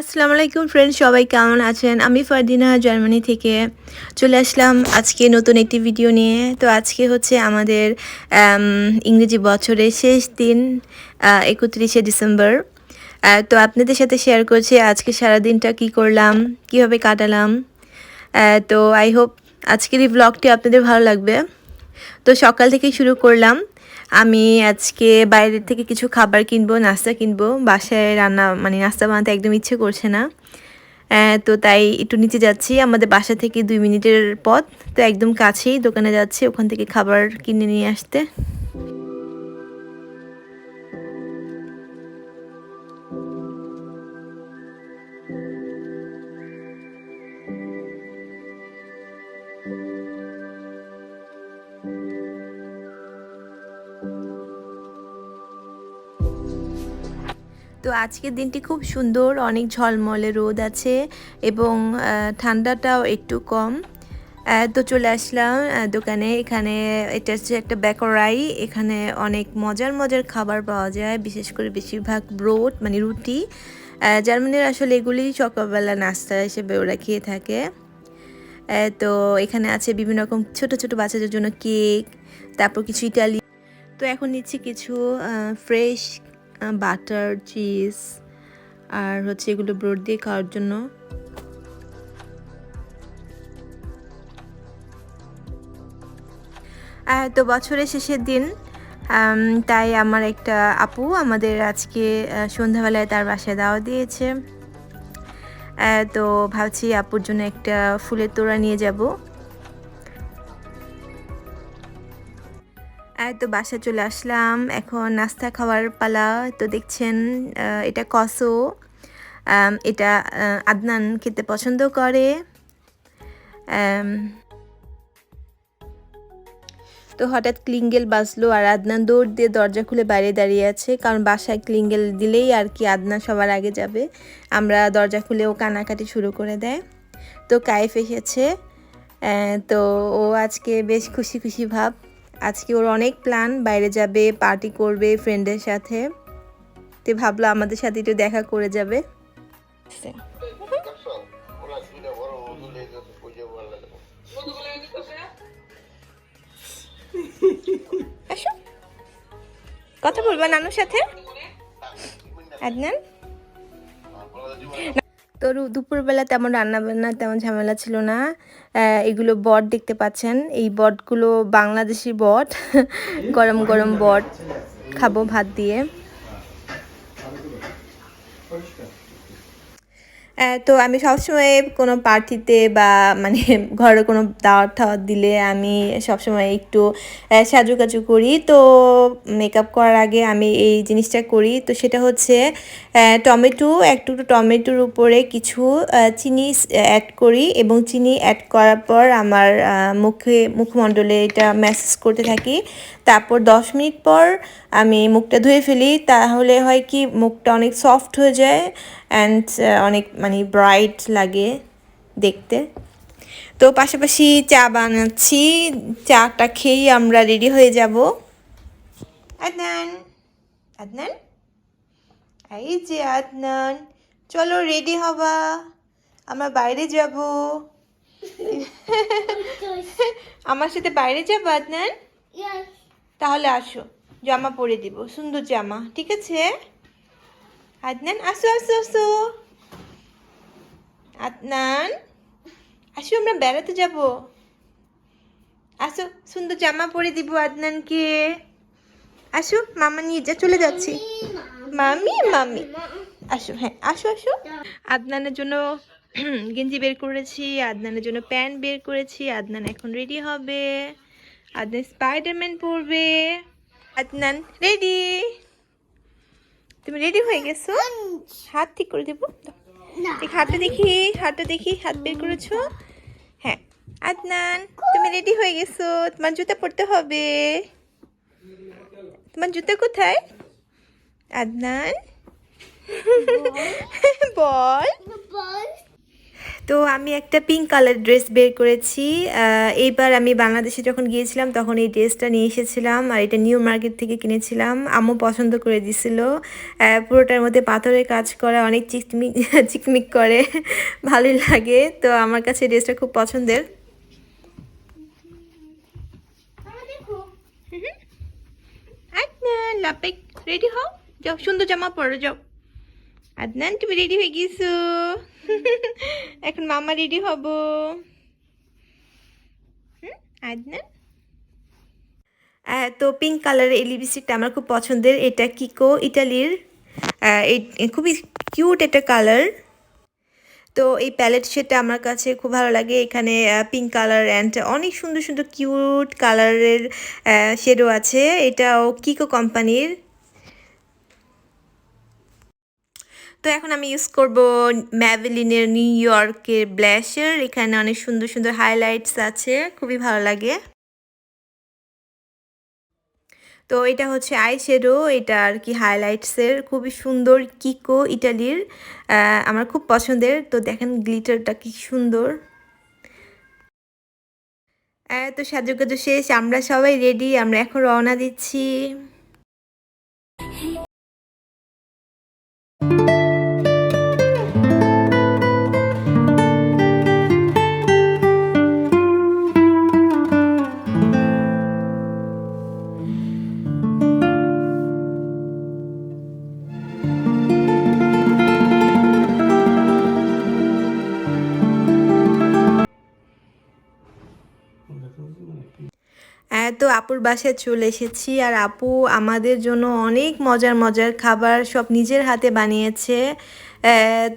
আসসালামু আলাইকুম ফ্রেন্ড সবাই কেমন আছেন? আমি ফারদিনা, জার্মানি থেকে চলে আসলাম আজকে নতুন একটি ভিডিও নিয়ে। তো আজকে হচ্ছে আমাদের ইংরেজি বছরের শেষ দিন একত্রিশে ডিসেম্বর। তো আপনাদের সাথে শেয়ার করছি আজকে সারা দিনটা কী করলাম, কীভাবে কাটালাম। তো আই হোপ আজকের এই ব্লগটি আপনাদের ভালো লাগবে। তো সকাল থেকেই শুরু করলাম। আমি আজকে বাইরের থেকে কিছু খাবার কিনবো, নাস্তা কিনবো। বাসায় রান্না মানে নাস্তা বানাতে একদম ইচ্ছে করছে না। তো তাই একটু নিচে যাচ্ছি। আমাদের বাসা থেকে দুই মিনিটের পথ, তো একদম কাছেই দোকানে যাচ্ছি ওখান থেকে খাবার কিনে নিয়ে আসতে। তো আজকের দিনটি খুব সুন্দর, অনেক ঝলমলে রোদ আছে এবং ঠান্ডাটাও একটু কম। তো চলে আসলাম দোকানে। এখানে এটা হচ্ছে একটা বেকরাই। এখানে অনেক মজার মজার খাবার পাওয়া যায়, বিশেষ করে বেশিরভাগ ব্রোড মানে রুটি। জার্মানির আসলে এগুলি সকালবেলা নাস্তা হিসেবে ওরা খেয়ে থাকে। তো এখানে আছে বিভিন্ন রকম ছোট ছোট বাচ্চাদের জন্য কেক, তারপর কিছু ইটালি। তো এখন নিচ্ছি কিছু ফ্রেশ বাটার চিজ আর হচ্ছে এগুলো ব্রোড দিয়ে খাওয়ার জন্য। তো বছরের শেষের দিন তাই আমার একটা আপু আমাদের আজকে সন্ধ্যাবেলায় তার বাসায় দাওয়া দিয়েছে। তো ভাবছি আপুর জন্য একটা ফুলের তোড়া নিয়ে যাব। তো বাসা চলে আসলাম। এখন নাস্তা খাওয়ার পালা। তো দেখছেন এটা কসো। এটা আদনান খেতে পছন্দ করে। তো হঠাৎ ক্লিঙ্গেল বাজলো আর আদনান দৌড় দিয়ে দরজা খুলে বাইরে দাঁড়িয়ে আছে। কারণ বাসায় ক্লিঙ্গেল দিলেই আর কি আদনান সবার আগে যাবে। আমরা দরজা খুলে ও কানাকাটি শুরু করে দেয়। তো কায়েফ এসেছে। তো ও আজকে বেশ খুশি খুশি ভাব। আজকে ওর অনেক প্ল্যান বাইরে যাবে পার্টি করবে ফ্রেন্ডের সাথে। তো ভাবলো আমাদের সাথে একটু দেখা করে যাবে। কথা বলবা নানুর সাথে। আদনান? তো দুপুরবেলা তেমন রান্নাবান্না তেমন ঝামেলা ছিল না। এগুলো বট দেখতে পাচ্ছেন। এই বটগুলো বাংলাদেশি বট। গরম গরম বট খাব ভাত দিয়ে। তো আমি সবসময় কোনো পার্টিতে বা মানে ঘরে কোনো দাওয়াত টাওয়াত দিলে আমি সবসময় একটু আহ, সাজুকাজু করি। তো মেকআপ করার আগে আমি এই জিনিসটা করি। তো সেটা হচ্ছে টমেটো একটু টমেটোর উপরে কিছু চিনি অ্যাড করি এবং চিনি অ্যাড করার পর আমার মুখে মুখমণ্ডলে এটা ম্যাসেজ করতে থাকি। তারপর দশ মিনিট পর আমি মুখটা ধুয়ে ফেলি। তাহলে হয় কি মুখটা অনেক সফট হয়ে যায়। অ্যান্ড অনেক মানে ব্রাইট লাগে দেখতে। তো পাশাপাশি চা বানাচ্ছি। চাটা খেয়েই আমরা রেডি হয়ে যাব। আদনান আদনান? এই যে আদনান চলো রেডি হবা। আমরা বাইরে যাব। আমার সাথে বাইরে যাব আদনান. তাহলে আসো। জামা পরে দিব সুন্দর জামা ঠিক আছে? আদনান আসো আসো আসো আদনান আসো আমরা বেড়াতে যাব। আসো সুন্দর জামা পরে দিব আদনানকে। আসো মামা নিয়ে যা, চলে যাচ্ছি। মামি মামি। আসো হ্যাঁ আসো আসো আদনানের জন্য গেঞ্জি বের করেছি, আদনানের জন্য প্যান্ট বের করেছি, আদনান এখন রেডি হবে। আদনান স্পাইডারম্যান পরবে। আদনান রেডি তুমি রেডি হয়ে গেছো? হাত ঠিক করে দেবো? হাতটা দেখি হাতটা দেখি হাত বের করেছ? হ্যাঁ। আদনান তুমি রেডি হয়ে গেছো? তোমার জুতা পরতে হবে। তোমার জুতা কোথায়? আদনান? বল. তো আমি একটা পিঙ্ক কালার ড্রেস বের করেছি। এইবার আমি বাংলাদেশে যখন গিয়েছিলাম তখন এই ড্রেসটা নিয়ে এসেছিলাম আর এটা নিউ মার্কেট থেকে কিনেছিলাম। আম্মু পছন্দ করে দিছিল। পুরোটার মধ্যে পাথরের কাজ করা, অনেক চিকমিক চিকমিক করে। ভালোই লাগে। তো আমার কাছে এই ড্রেসটা খুব পছন্দের। রেডি হও। যাও, সুন্দর জামা পরো, যাও। আদনান, তুমি রেডি হয়ে গেছো এখন মামা রেডি হব। আদনান? তো পিঙ্ক কালারের এই লিপস্টিকটা আমার খুব পছন্দের। এটা কিকো ইটালির খুবই কিউট একটা কালার তো এই প্যালেট শেডটা আমার কাছে খুব ভালো লাগে। এখানে পিঙ্ক কালার অ্যান্ড অনেক সুন্দর সুন্দর কিউট কালারের শেডও আছে। এটাও কিকো কোম্পানির তো এখন আমি ইউজ করব ম্যাভেলিনের নিউ ইয়র্কের ব্ল্যাশার এখানে অনেক সুন্দর সুন্দর হাইলাইটস আছে, খুবই ভালো লাগে। তো এটা হচ্ছে আই শেডো এটা আর কি হাইলাইটসের খুবই সুন্দর কিকো ইটালির আমার খুব পছন্দের, তো দেখেন গ্লিটারটা কি সুন্দর। তো সাজুগুজু শেষ, আমরা সবাই রেডি আমরা এখন রওনা দিচ্ছি। আপুর বাসায় চলে এসেছি আর আপু আমাদের জন্য অনেক মজার মজার খাবার সব নিজের হাতে বানিয়েছে।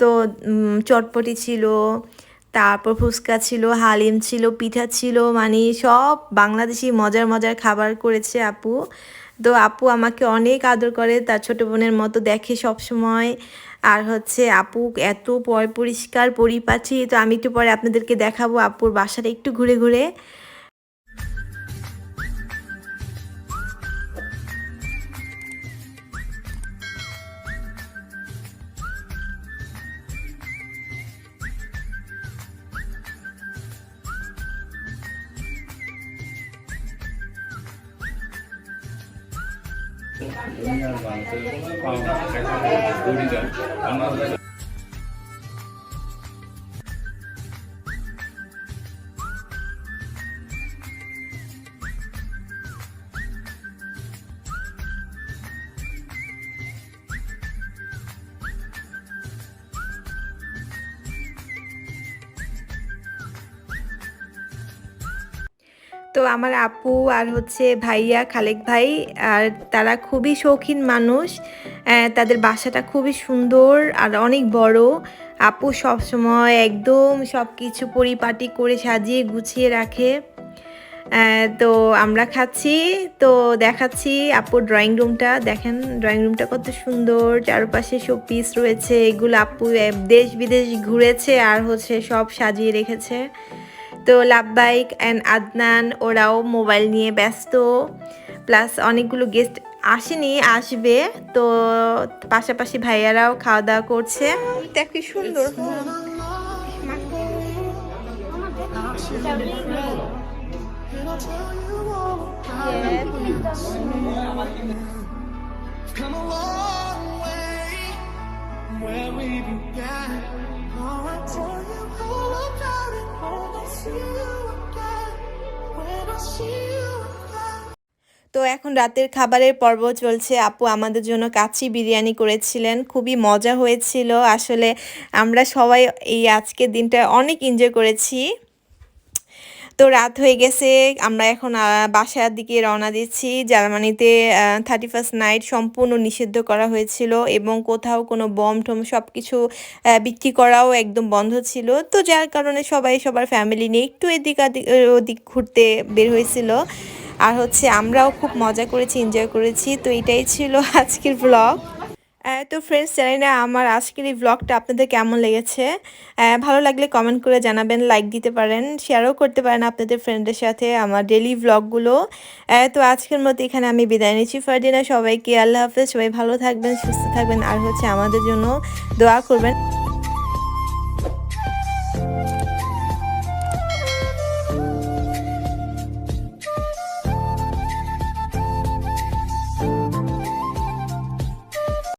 তো চটপটি ছিল, তারপর ফুচকা ছিল, হালিম ছিল, পিঠা ছিল মানে সব বাংলাদেশি মজার মজার খাবার করেছে আপু। তো আপু আমাকে অনেক আদর করে, তার ছোট বোনের মতো দেখে সব সময় আর হচ্ছে আপু এত পয় পরিষ্কার, পরিপাটি, তো আমি একটু পরে আপনাদেরকে দেখাবো আপুর বাসাটা একটু ঘুরে ঘুরে। 옛날 방송, 방송, 방송, 우리가 만나서 তো আমার আপু আর হচ্ছে ভাইয়া খালেক ভাই আর তারা খুবই শৌখিন মানুষ। তাদের বাসাটা খুবই সুন্দর আর অনেক বড়। আপু সব সময় একদম সব কিছু পরিপাটি করে সাজিয়ে গুছিয়ে রাখে। তো আমরা খাচ্ছি। তো দেখাচ্ছি আপুর ড্রয়িং রুমটা দেখেন ড্রয়িং রুমটা কত সুন্দর। চারপাশে সব পিস রয়েছে। এগুলো আপু দেশ বিদেশ ঘুরেছে আর হচ্ছে সব সাজিয়ে রেখেছে। তো লাভবাইক অ্যান্ড আদনান ওরাও মোবাইল নিয়ে ব্যস্ত। প্লাস অনেকগুলো গেস্ট আসেনি আসবে। তো পাশাপাশি ভাইয়ারাও খাওয়া দাওয়া করছে। দেখ কি সুন্দর। Come a long way where we began. তো এখন রাতের খাবারের পর্ব চলছে। আপু আমাদের জন্য কাচি বিরিয়ানি করেছিলেন। খুবই মজা হয়েছিল। আসলে আমরা সবাই এই আজকের দিনটা অনেক এনজয় করেছি। তো রাত হয়ে গেছে, আমরা এখন বাসার দিকে রওনা দিচ্ছি। জার্মানিতে থার্টি ফার্স্ট নাইট সম্পূর্ণ নিষিদ্ধ করা হয়েছিল এবং কোথাও কোনো বম টম সব কিছু বিক্রি করাও একদম বন্ধ ছিল। তো যার কারণে সবাই, সবার ফ্যামিলি নিয়ে একটু এদিক ওদিক ঘুরতে বের হয়েছিল। আর হচ্ছে আমরাও খুব মজা করেছি এনজয় করেছি। তো এটাই ছিল আজকের ব্লগ তো ফ্রেন্ডস জানি না আমার আজকের এই ব্লগটা আপনাদের কেমন লেগেছে? ভালো লাগলে কমেন্ট করে জানাবেন লাইক দিতে পারেন শেয়ারও করতে পারেন আপনাদের ফ্রেন্ডের সাথে আমার ডেলি ব্লগগুলো তো আজকের মতো এখানে আমি বিদায় নিচ্ছি ফার্দিনা। সবাইকে আল্লাহ হাফেজ। সবাই ভালো থাকবেন, সুস্থ থাকবেন, আর হচ্ছে আমাদের জন্য দোয়া করবেন।